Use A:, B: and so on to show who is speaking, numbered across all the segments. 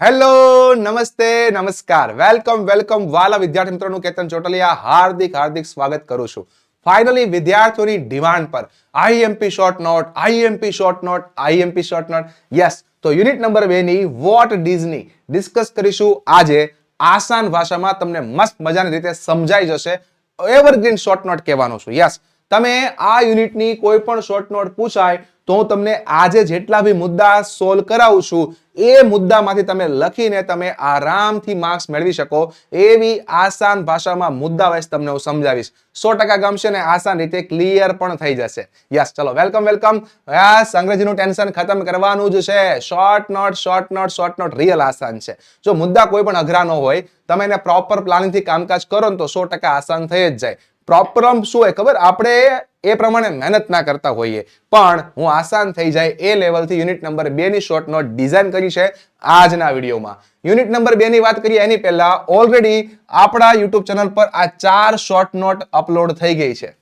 A: Hello નમસ્તે નમસ્કાર welcome welcome વાલા વિદ્યાર્થી મિત્રોનું કેતન ચોટલિયા હાર્દિક હાર્દિક સ્વાગત કરું છું ફાઇનલી વિદ્યાર્થીઓની ડિમાન્ડ પર IMP short note IMP short note IMP short note yes તો યુનિટ નંબર બે ની વોટ ડીઝની ડિસ્કસ કરીશું આજે આસાન ભાષામાં તમને મસ્ત મજાની રીતે સમજાઈ જશે એવરગ્રીન શોર્ટ નોટ કહેવાનું છું યસ તમે આ યુનિટની કોઈ પણ શોર્ટ નોટ પૂછાય તો હું તમને આજે જેટલા બી મુદ્દા સોલ્વ કરાવું છું, એ મુદ્દામાંથી તમે લખીને તમે આરામથી માર્ક્સ મેળવી શકો એવી આસાન ભાષામાં મુદ્દા વાઇઝ તમને હું સમજાવીશ. સો ટકા ગમશે ને આસાન રીતે ક્લિયર પણ થઈ જશે. યસ ચલો વેલકમ વેલકમ યસ અંગ્રેજીનું ટેન્શન ખતમ કરવાનું જ છે. Short note short note short note real આસાન છે. જો મુદ્દા કોઈ પણ અઘરા ન હોય, તમે એને પ્રોપર પ્લાનિંગથી કામકાજ કરો ને તો સો ટકા આસાન થઈ જ જાય. પ્રોબ્લેમ શું હોય ખબર? આપણે એ પ્રમાણે મહેનત ના કરતા હોઈએ. પણ હું આસાન થઈ જાય એ લેવલથી યુનિટ નંબર બે ની શોર્ટ નોટ ડિઝાઇન કરી છે આજના વિડીયોમાં. યુનિટ નંબર બે ની વાત કરીએ એની પહેલા ઓલરેડી આપણા યુટ્યુબ ચેનલ પર આ ચાર શોર્ટ નોટ અપલોડ થઈ ગઈ છે.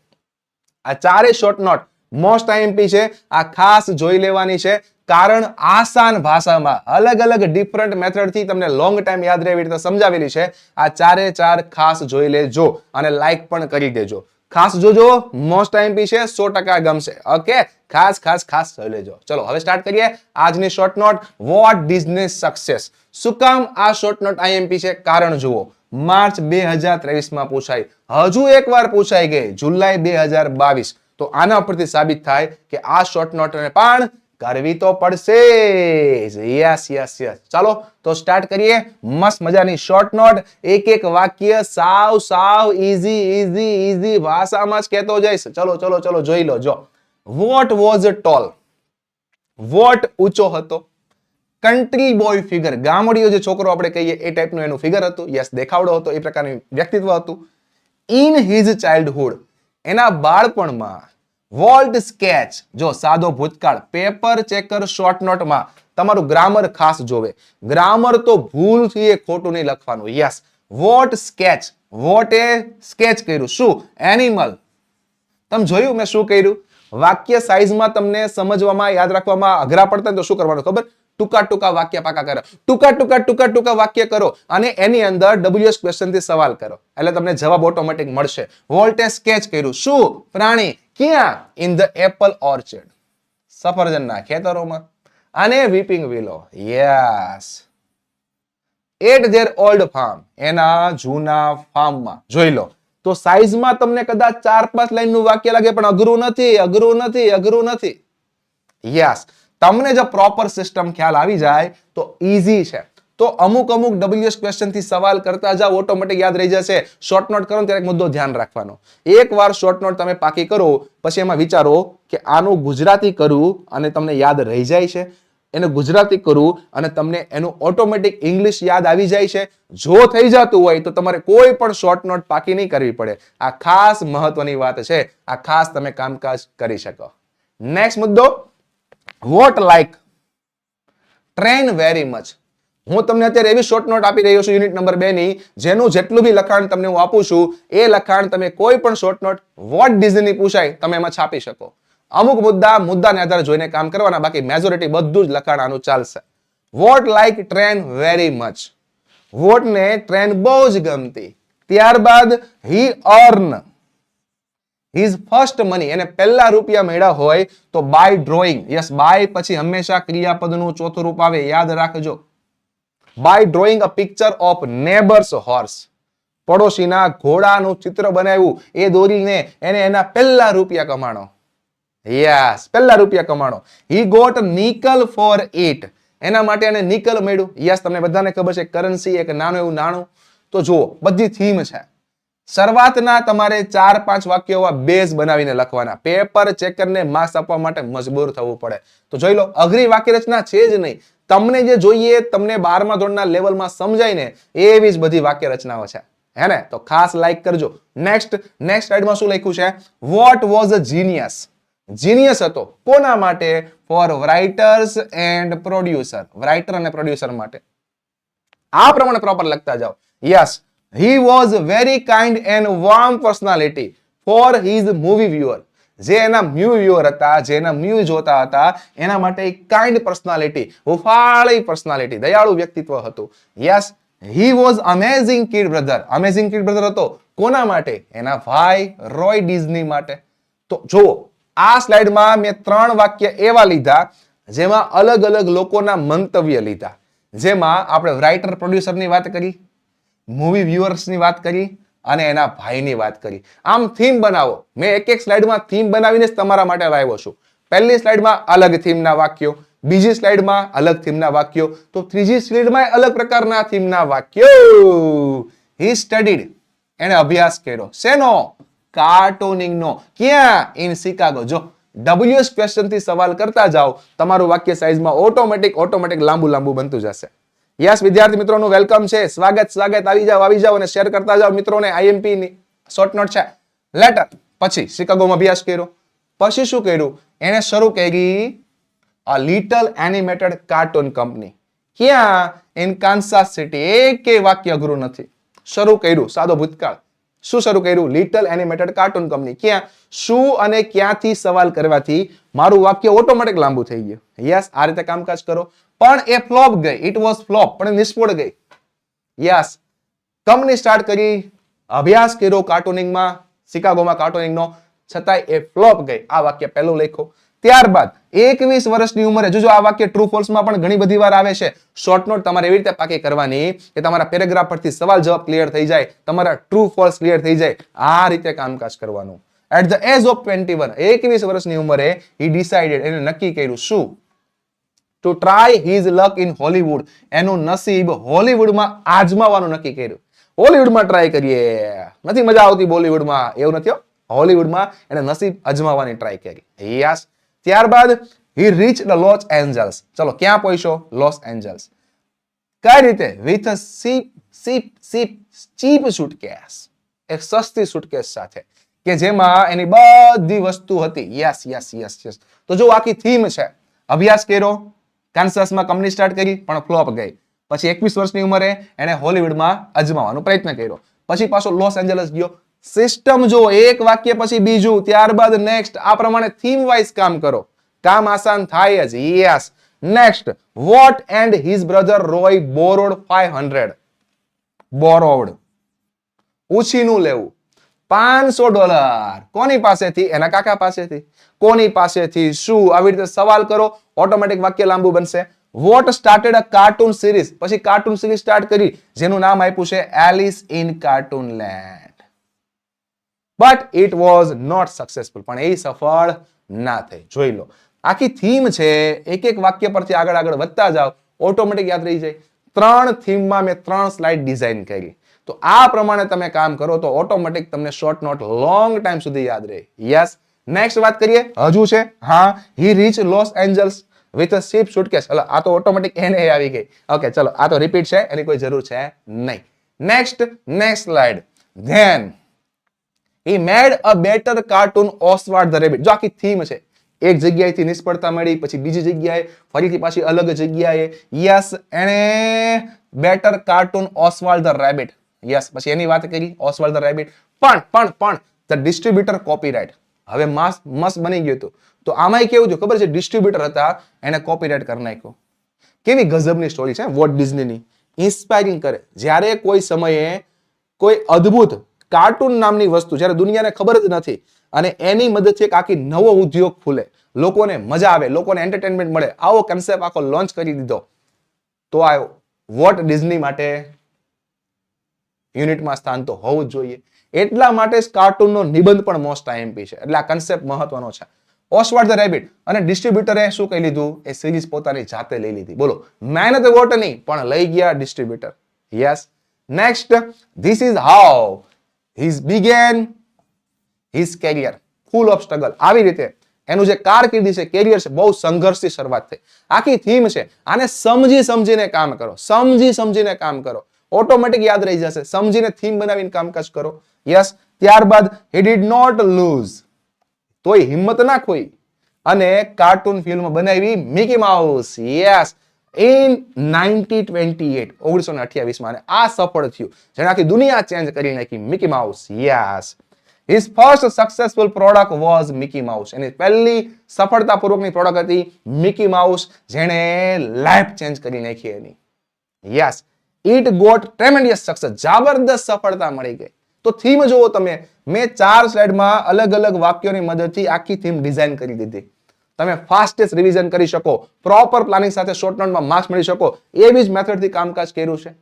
A: આ ચારે શોર્ટ નોટ મોસ્ટ આઈએમપી છે. આ ખાસ જોઈ લેવાની છે. કારણ આસાન ભાષામાં અલગ અલગ ડિફરન્ટ મેથડથી તમને લોંગ ટાઈમ યાદ રહે એવી રીતે સમજાવેલી છે. આ ચારે ચાર ખાસ જોઈ લેજો અને લાઈક પણ કરી દેજો. ખાસ જોજો મોસ્ટ આઈએમપી છે, સો ટકા ગમશે. ઓકે ખાસ ખાસ ખાસ જોઈ લેજો. ચલો, હવે સ્ટાર્ટ કરીએ આજની short note Walt business success શું કામ આ શોર્ટ નોટ આઈએમપી છે? કારણ જુઓ. માર્ચ બે હજાર ત્રેવીસમાં પૂછાય. હજુ એકવાર પૂછાઈ ગઈ. જુલાઈ બે હજાર બાવીસ. તો આના ઉપરથી સાબિત થાય કે આ શોર્ટ નોટને પણ કરવી તો પડશે. યસ યસ યસ ચાલો, તો સ્ટાર્ટ કરીએ. મસ્ત મજાની શોર્ટ નોટ એક એક વાક્ય સાવ સાવ ઈઝી ઈઝી ઈઝી ભાષામાં જ કહેતો જઈશ ચલો ચલો ચલો, જોઈ લો, જો. વોટ વોઝ ટોલ વોટ ઊંચો હતો? કન્ટ્રી બોય ફિગર ગામડીઓ જે છોકરો આપણે કહીએ, એ ટાઈપનું એનું ફિગર હતું. યસ દેખાવડો હતો, એ પ્રકારનું વ્યક્તિત્વ હતું. ઇન હિઝ ચાઇલ્ડહુડ એના બાળપણમાં વોલ્ટ સ્કેચ. જો સાદો ભૂતકાળ, પેપર ચેકર શોર્ટ નોટમાં તમારું ગ્રામર ખાસ જોવે. ગ્રામર તો ભૂલથી એ ખોટું નહીં લખવાનું. યસ વોટ સ્કેચ વોટ એ સ્કેચ કર્યું. શું? એનિમલ તમે જોયું મેં શું કર્યું? વાક્ય સાઇઝમાં તમને સમજવામાં, યાદ રાખવામાં અઘરા પડતા તો શું કરવાનું ખબર? ટૂંકા ટૂંકા વાક્ય પાકા કરો. ટૂંકા ટૂંકા ટૂંકા ટૂંકા વાક્ય કરો અને એની અંદર ડબલ્યુએસ ક્વેશ્ચનથી સવાલ કરો. એટલે તમને જવાબ ઓટોમેટિક મળશે. વોલ્ટે સ્કેચ કર્યું. શું? પ્રાણી. ક્યાં? ઇન ધ એપલ ઓર્ચર્ડ સફરજનના ખેતરોમાં. અને weeping willow yes at there old farm એના જૂના ફાર્મમાં જોઈ લો. તો સાઈઝમાં તમને કદાચ ચાર પાંચ લાઈનનું વાક્ય લાગે, પણ અઘરું નથી અઘરું નથી અઘરું નથી. યસ તમને જો પ્રોપર સિસ્ટમ ખ્યાલ આવી જાય, તો ઈઝી છે. તો અમુક અમુક ડબલ્યુએસ ક્વેશ્ચનથી સવાલ કરતા જાઓ ઓટોમેટિક યાદ રહી જશે. શોર્ટ નોટ કરો ત્યારે એક મુદ્દો ધ્યાન રાખવાનો. એકવાર શોર્ટ નોટ તમે પાકી કરો, પછી એમાં વિચારો કે આનું ગુજરાતી કરવું અને તમને યાદ રહી જાય છે. એને ગુજરાતી કરવું અને તમને એનું ઓટોમેટિક ઇંગ્લિશ યાદ આવી જાય છે. જો થઈ જતું હોય તો તમારે કોઈ પણ શોર્ટ નોટ પાકી નહીં કરવી પડે. આ ખાસ મહત્વની વાત છે. આ ખાસ તમે કામકાજ કરી શકો. નેક્સ્ટ મુદ્દો Walt like train very much હું તમને અત્યારે એવી શોર્ટ નોટ આપી રહ્યો છું યુનિટ નંબર બે ની જેનું જેટલું બી લખાણ તમને હું આપું છું, એ લખાણ તમે કોઈ પણ શોર્ટ નોટ વોટ ડિઝની પૂછાય, તમે એમાં છાપી શકો. અમુક મુદ્દા, મુદ્દાને આધારે જોઈને કામ કરવાના, બાકી મેજોરિટી બધું જ લખાણ આનું ચાલશે Walt like train very much વોટને train બહુ જ ગમતી. ત્યારબાદ he earn his first money એને પહેલા રૂપિયા મળ્યા હોય તો બાય ડ્રોઈંગ યસ બાય પછી હંમેશા ક્રિયાપદનું ચોથું રૂપ આવે, યાદ રાખજો. By drawing a picture of neighbours horse પડોશીના ઘોડાનું ચિત્ર બનાવ્યું. એ દોરીને એને એના પહેલા રૂપિયા કમાણો. યસ પહેલા રૂપિયા કમાણો. He got nickel for it એના માટે એને નિકલ મળ્યું. યસ તમને બધાને ખબર છે કરન્સી એક નાનું એવું નાણું. તો જુઓ, બધી થીમ છે. શરૂઆતના તમારે ચાર પાંચ વાક્યો બેઝ બનાવીને લખવાના. પેપર ચેકરને માર્ક્સ આપવા માટે મજબૂર થવું પડે. તો જોઈ લો, અઘરી વાક્ય રચના છે જ નહીં. તમને જે જોઈએ, તમને બારમા ધોરણના લેવલમાં સમજાય ને એવી જ બધી વાક્ય રચનાઓ છે. હે ને? તો ખાસ લાઈક કરજો. નેક્સ્ટ નેક્સ્ટ સ્લાઇડમાં શું લખ્યું છે? What was a genius genius હતો. કોના માટે? For writers and producer writer અને પ્રોડ્યુસર માટે. આ પ્રમાણે પ્રોપર લખતા જાઓ. Yes he was very kind and warm personality for his movie viewer જે એના મ્યુ વ્યુઅર હતા, જે એના મ્યુ જોતા હતા, એના માટે એક કાઇન્ડ પર્સનાલિટી હુફાળી પર્સનાલિટી દયાળુ વ્યક્તિત્વ હતું. Yes he was amazing kid brother amazing kid brother હતો. કોના માટે? એના ભાઈ રોય ડિઝની માટે. તો જુઓ, આ સ્લાઇડમાં મેં ત્રણ વાક્ય એવા લીધા, જેમાં અલગ અલગ લોકોના મંતવ્ય લીધા. જેમાં આપણે રાઇટર પ્રોડ્યુસરની વાત કરી મૂવી વ્યુઅર્સની વાત કરી અને એના ભાઈની વાત કરી. આમ થીમ બનાવો. મેં એક એક સ્લાઇડમાં થીમ બનાવીને જ તમારા માટે લાવ્યો છું. પહેલી સ્લાઇડમાં અલગ થીમના વાક્યો, બીજી સ્લાઇડમાં અલગ થીમના વાક્યો, તો ત્રીજી સ્લાઇડમાં અલગ પ્રકારના થીમના વાક્યો. હી સ્ટડીડ એને અભ્યાસ કર્યો. શેનો? કાર્ટૂનિંગનો. ક્યાં? ઇન શિકાગો જો ડબલ્યુએસ ક્વેશ્ચનથી સવાલ કરતા જાઓ, તમારું વાક્ય સાઇઝમાં ઓટોમેટિક ઓટોમેટિક લાંબુ લાંબુ બનતું જશે. યસ, વિદ્યાર્થી મિત્રોનું વેલકમ છે. સ્વાગત સ્વાગત. આવી જાઓ આવી જાઓ અને શેર કરતા જાઓ. મિત્રોને આઈએમપી ની શોર્ટ નોટ છે. લેટર પછી શિકાગોમાં અભ્યાસ કર્યો. પછી શું કર્યું? એને શરૂ કરી a little animated cartoon company ક્યાં? ઇન કાન્સાસ સિટી એક વાક્ય અઘરું નથી. શરૂ કર્યું. સાદો ભૂતકાળ. શું શરૂ કર્યું? લિટલ એનિમેટેડ કાર્ટૂન કંપની ક્યાં? શું અને ક્યાંથી સવાલ કરવાથી મારું વાક્ય ઓટોમેટિક લાંબુ થઈ ગયું? યસ આ રીતે કામકાજ કરો. પણ એ ફ્લોપ ગઈ. ઇટ વોઝ ફ્લોપ પણ નિષ્ફળ ગઈ. યસ કંપની સ્ટાર્ટ કરી અભ્યાસ કર્યો કાર્ટૂનિંગમાં શિકાગોમાં કાર્ટૂનિંગનો છતાંય એ ફ્લોપ ગઈ. આ વાક્ય પહેલું લખ્યું. ત્યારબાદ એકવીસ વર્ષની ઉંમરે જોજો આ વાક્ય ટ્રુ ફોલ્સમાં પણ ઘણી બધી વાર આવે છે શોર્ટ નોટ તમારે એવી રીતે પાકી કરવાની કે તમારા પેરેગ્રાફ પરથી સવાલ જવાબ ક્લિયર થઈ જાય, તમારા ટ્રુ ફોલ્સ ક્લિયર થઈ જાય, આ રીતે કામકાજ કરવાનું. At the age of twenty one એકવીસ વર્ષની ઉંમરે હી ડિસાઇડેડ એને નક્કી કર્યું શું? To try his luck in Hollywood એનું નસીબ હોલીવુડમાં આજમાવાનું નક્કી કર્યું. હોલીવુડમાં ટ્રાય કરીએ. નથી મજા આવતી બોલીવુડમાં? એવું નથી હોલીવુડમાં એને નસીબ અજમાવાની ટ્રાય કરી. યસ ત્યારબાદ he reach the Los Angeles ચલો, ક્યાં પહોંચ્યો? લોસ એન્જલ્સ કઈ રીતે? With cheap cheap cheap cheap suitcase એક સસ્તી સુટકેસ સાથે. કે જેમાં એની બધી વસ્તુ હતી. યસ યસ યસ યસ તો જો આખી થીમ છે. અભ્યાસ કર્યો. કાન્સાસમાં કંપની સ્ટાર્ટ કરી, પણ ફ્લોપ ગઈ. પછી એકવીસ વર્ષની ઉંમરે એને હોલીવુડમાં અજમાવાનો પ્રયત્ન કર્યો. પછી પાછો લોસ એન્જલસ ગયો. સિસ્ટમ જો એક વાક્ય પછી બીજું, ત્યારબાદ નેક્સ્ટ આ પ્રમાણે થીમ વાઇઝ કામ કરો. કામ આસાન થાય જ yes next what and his brother Roy borrowed five hundred borrowed ઉછીનું લેવું. પાંચસો ડોલર. કોની પાસેથી? એના કાકા પાસેથી. કોની પાસેથી? શું? આવી રીતે સવાલ કરો ઓટોમેટિક વાક્ય લાંબુ બનશે. Walt started a cartoon series પછી કાર્ટૂન સિરીઝ સ્ટાર્ટ કરી, જેનું નામ આપ્યું છે Alice in Cartoonland but it was not successful પણ એ સફળ ના થઈ. જોઈ લો. આખી થીમ છે, એક એક વાક્ય પરથી આગળ આગળ વધતા જાઓ ઓટોમેટિક યાદ રહી જાય. ત્રણ થીમમાં મેં ત્રણ સ્લાઇડ ડિઝાઇન કરી. તો આ પ્રમાણે તમે કામ કરો તો ઓટોમેટિક તમને શોર્ટ નોટ લોંગ ટાઈમ સુધી યાદ રહે. યસ નેક્સ્ટ વાત કરીએ. હજુ છે? હા. He reach Los Angeles with a cheap suitcase hello, આ તો ઓટોમેટિક એને આવી ગઈ. ઓકે ચલો, આ તો રિપીટ છે. એની કોઈ જરૂર છે નહીં. Next next slide then he made a better cartoon Oswald the rabbit જો આખી થીમ છે. એક જગ્યાએથી નિષ્ફળતા મળી, પછી બીજી જગ્યાએ, ફરીથી પાછી અલગ જગ્યાએ. યસ એણે better cartoon Oswald the rabbit yes પછી એની વાત કરી ઓસવાલ્ડ ધ રેબિટ પણ પણ પણ ધ ડિસ્ટ્રીબ્યુટર કોપીરાઇટ હવે માસ, મસ્ત બની ગયું હતું. તો આમાંય કેવું થયું? ખબર છે? ડિસ્ટ્રીબ્યુટર હતા, એને કોપીરાઇટ કરી નાખ્યો. કેવી ગઝબની સ્ટોરી છે વોટ ડિઝનીની ઇન્સ્પાયરિંગ કરે. જ્યારે કોઈ સમયે કોઈ અદ્ભુત કાર્ટૂન નામની વસ્તુ જ્યારે દુનિયાને ખબર જ નથી અને એની મદદથી એક આખી નવો ઉદ્યોગ ખુલે. લોકોને મજા આવે, લોકોને એન્ટરટેનમેન્ટ મળે. આવો કન્સેપ્ટ આખો લોન્ચ કરી દીધો. તો આ વોટ ડિઝની માટે યુનિટમાં સ્થાન તો હોવું જ જોઈએ. એટલા માટે કાર્ટૂનનો નિબંધ પણ મોસ્ટ આઈએમપી છે. એટલે આ કન્સેપ્ટ મહત્વનો છે. ઓસવાર્ડ ધ રેબિટ અને ડિસ્ટ્રીબ્યુટરે શું કહી લીધું? એ સિરીઝ પોતાની જાતે લઈ લીધી. બોલો મહેનત વોટ નહીં પણ લઈ ગયા distributor yes next this is how his began his career full of struggle આવી રીતે એનું જે કારકિર્દી છે કેરિયર છે, બહુ સંઘર્ષથી શરૂઆત થઈ. આખી થીમ છે, આને સમજી સમજીને કામ કરો. સમજી સમજીને કામ કરો. ઓટોમેટિક યાદ રહી જશે. સમજીને થીમ બનાવીને કામકાજ કરો. યસ ત્યારબાદ હી ડીડ નોટ લૂઝ તોય હિંમત ના ખોઈ. અને કાર્ટૂન ફિલ્મ બનાવી Mickey Mouse yes in ninety twenty eight ઓગણીસો ને અઠ્યાવીસમાં આ સફળ થયું. જેનાથી દુનિયા ચેન્જ કરી નાખી. Mickey Mouse yes his first successful product was Mickey Mouse એની પહેલી સફળતાપૂર્વકની પ્રોડક્ટ હતી મિકી માઉસ જેણે લાઈફ ચેન્જ કરી નાખી એની. Yes it got tremendous success જબરદસ્ત સફળતા મળી ગઈ. તો થીમ જુઓ તમે. મેં ચાર સ્લાઇડમાં અલગ અલગ વાક્યોની મદદથી આખી થીમ ડિઝાઇન કરી દીધી. તમે ફાસ્ટેસ્ટ રિવિઝન કરી શકો પ્રોપર પ્લાનિંગ સાથે શોર્ટ નોટમાં માર્ક્સ મળી શકો, એવી જ મેથડથી કામકાજ કર્યું છે.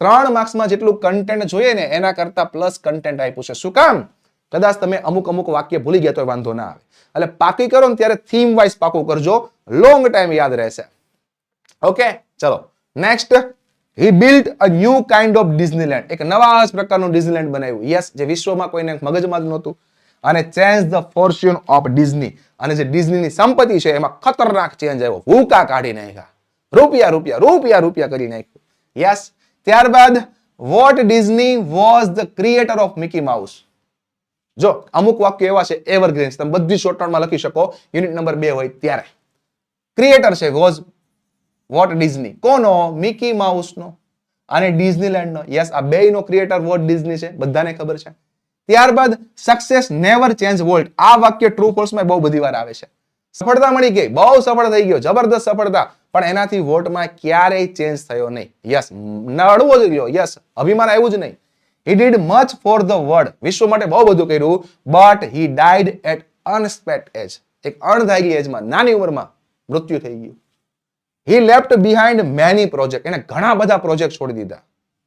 A: ત્રણ માર્ક્સમાં જેટલું કન્ટેન્ટ જોઈએ ને, એના કરતા પ્લસ કન્ટેન્ટ આપ્યું છે. શું કામ? કદાચ તમે અમુક અમુક વાક્ય ભૂલી ગયા તો વાંધો ના આવે. એટલે પાકી કરો ને ત્યારે થીમ વાઇઝ પાકું કરજો. લોંગ ટાઈમ યાદ રહેશે. ઓકે ચલો. Next he built a new kind of Disneyland એક નવા પ્રકારનું ડિઝનીલેન્ડ બનાવ્યું. યસ જે વિશ્વમાં કોઈને મગજમાં જ નહોતું. અને change the fortune of Disney અને જે ડિઝનીની સંપત્તિ છે, એમાં ખતરનાક ચેન્જ આવ્યો. ભૂકા કાઢી નાખ્યા. રૂપિયા રૂપિયા રૂપિયા રૂપિયા કરી નાખ્યું. યસ ત્યારબાદ Walt Disney was the creator of Mickey Mouse જો, અમુક વાક્યો એવા છે એવરગ્રીન્સ તમે બધી શોર્ટ નોટમાં લખી શકો. યુનિટ નંબર બે હોય ત્યારે. ક્રિએટર છે વોઝ વોટ ડિઝની કોનો? મિકી માઉસનો અને ડિઝનીલેન્ડનો યસ આ બેયનો ક્રિએટર વોટ ડિઝની છે? બધાને ખબર છે? ત્યારબાદ સક્સેસ નેવર ચેન્જ વોલ્ટ આ વાક્ય ટ્રુ ફોલ્સમાં બહુ બધી વાર આવે છે. સફળતા મળી ગઈ. બહુ સફળ થઈ ગયો. જબરદસ્ત સફળતા. પણ એનાથી વોટમાં ક્યારેય ચેન્જ થયો નહીં. યસ નડવો જ રહ્યો યસ અભિમાન આવ્યું જ નહીં. He did much for the world વિશ્વ માટે બહુ બધું કર્યું. But he died at unexpected age એક અણધારી એજમાં નાની ઉંમરમાં મૃત્યુ થઈ ગયું. He left behind many project એને ઘણા બધા પ્રોજેક્ટ છોડી દીધા.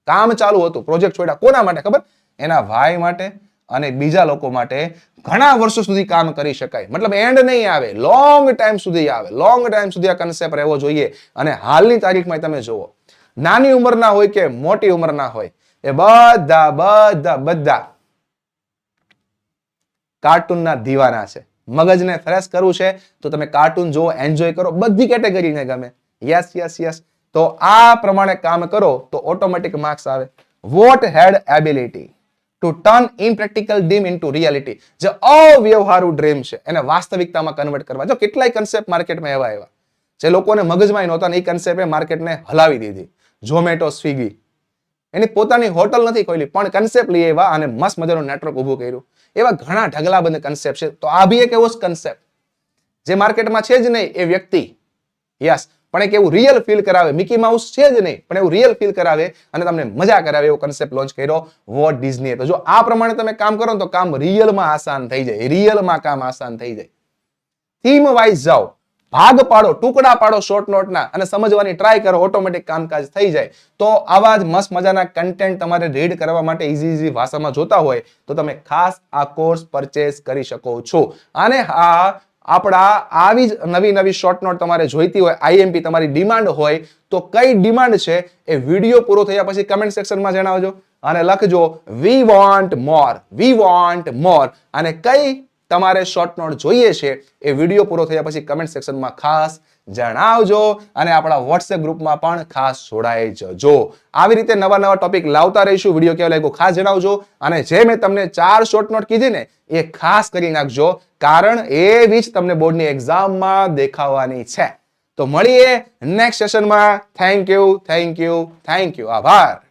A: કામ ચાલુ હતું. પ્રોજેક્ટ છોડ્યા. કોના માટે ખબર? એના ભાઈ માટે. અને બીજા લોકો માટે ઘણા વર્ષો સુધી કામ કરી શકાય. મતલબ એન્ડ નહીં આવે લોંગ ટાઈમ સુધી આવે. લોંગ ટાઈમ સુધી આ કન્સેપ્ટ રહેવો જોઈએ. અને હાલની તારીખમાં તમે જુઓ, નાની ઉંમરના હોય કે મોટી ઉંમરના હોય, એ બધા બધા બધા કાર્ટૂનના દીવાના છે. મગજને ફ્રેશ કરવું છે, તો તમે કાર્ટૂન જુઓ એન્જોય કરો. બધી કેટેગરીને ગમે. યસ યસ યસ તો આ પ્રમાણે કામ કરો, તો ઓટોમેટિક માર્ક્સ આવે. Walt had ability to turn impractical dream into reality જે અવ્યવહારુ ડ્રીમ છે. એને વાસ્તવિકતામાં કન્વર્ટ કરવા. જો કેટલાય કન્સેપ્ટ માર્કેટમાં એવા એવા. જે લોકોને મગજમાં નહોતા ને એ કન્સેપ્ટે માર્કેટને હલાવી દીધી. ઝોમેટો સ્વિગી એની પોતાની હોટલ નથી ખોલી પણ કન્સેપ્ટ લઈ આવ્યા અને મસ્ત મજાનું નેટવર્ક ઊભું કર્યું. એવા ઘણા ઢગલાબંધ કન્સેપ્ટ છે. તો આ બી એક એવો જ કન્સેપ્ટ જે માર્કેટમાં છે જ નહીં, એ વ્યક્તિ યસ પણ એક એવું રિયલ ફીલ કરાવે. મિકી માઉસ છે જ નહીં, પણ એવું રિયલ ફીલ કરાવે અને તમને મજા કરાવે એવો કન્સેપ્ટ લોન્ચ કર્યો વોટ ડિઝની તો જો આ પ્રમાણે તમે કામ કરો તો કામ રિયલમાં આસાન થઈ જાય. રિયલમાં કામ આસાન થઈ જાય. થીમ વાઇઝ જાઓ. ભાગ પાડો, ટુકડા પાડો શોર્ટ નોટના અને સમજવાની ટ્રાય કરો ઓટોમેટિક કામકાજ થઈ જાય. તો આવા જ મસ્ત મજાના કન્ટેન્ટ તમારે રીડ કરવા માટે ઇઝી ઇઝી ભાષામાં જોતા હોય તો તમે ખાસ આ કોર્સ પરચેસ કરી શકો છો. અને હા આપણા આવી જ નવી નવી શોર્ટ નોટ તમારે જોઈતી હોય આઈએમપી તમારી ડિમાન્ડ હોય, તો કઈ ડિમાન્ડ છે એ વીડિયો પૂરો થયા પછી કમેન્ટ સેક્શનમાં જણાવજો અને લખજો we want more we want more અને કઈ તમારે શોર્ટ નોટ જોઈએ છે એ વીડિયો પૂરો થયા પછી કમેન્ટ સેક્શનમાં ખાસ જણાવજો અને આપણા વોટ્સએપ ગ્રુપમાં પણ ખાસ જોડાઈ જજો. આવી રીતે નવા નવા ટોપિક લાવતા રહીશું. વીડિયો કેવો લાગ્યો ખાસ જણાવજો. અને જે મેં તમને ચાર શોર્ટ નોટ કીધી ને, એ ખાસ કરી નાખજો. કારણ એવી જ તમને બોર્ડની એક્ઝામમાં દેખાવાની છે. તો મળીએ નેક્સ્ટ સેશનમાં thank you thank you thank you આભાર.